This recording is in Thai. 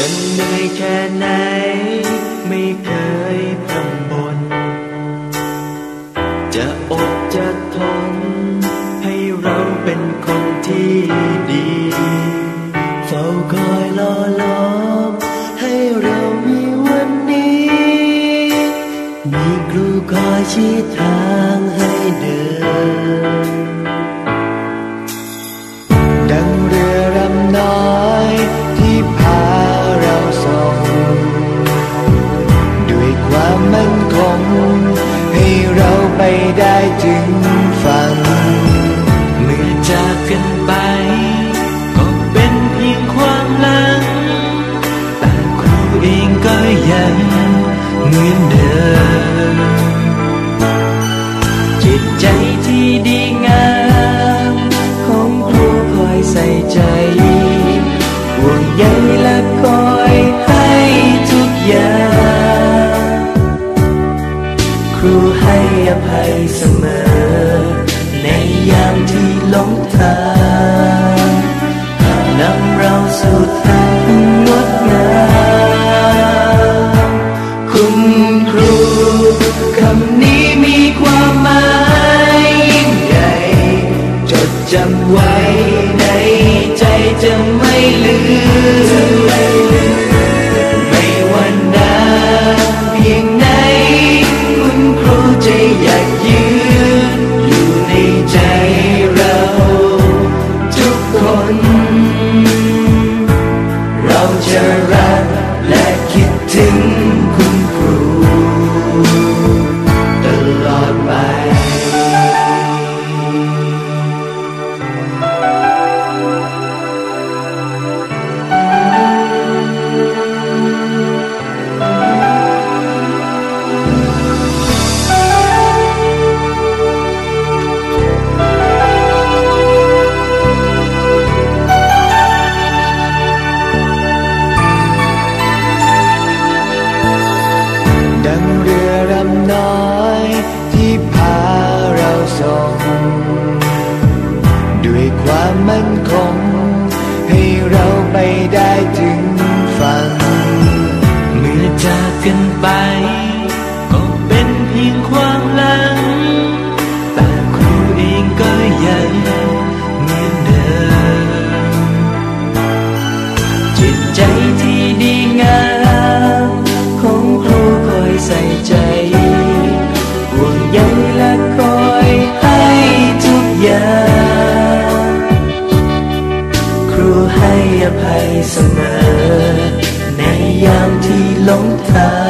จะเหนื่อยแค่ไหน ไม่เคยพร่ำบน จะอดจะทน ให้เราเป็นคนที่ดีเฝ้าคอยรอล้อมให้เรามีวันนี้ มีครูคอยชี้ทางให้เดิ ความมั่นคง ให้เราไปได้ถึงฝั่ง เสมอ ในยามที่หลงทางนำเราสู่ทางงดงามคุณครูคำนี้มีความหมายยิ่งใหญ่จดจำไว้ในใจจะไม่ลืม ความมั่นคง ให้เราไปได้ถึงฝั่งเมื่อจากกันไป ภัยเสมอ ในยามที่หลงทาง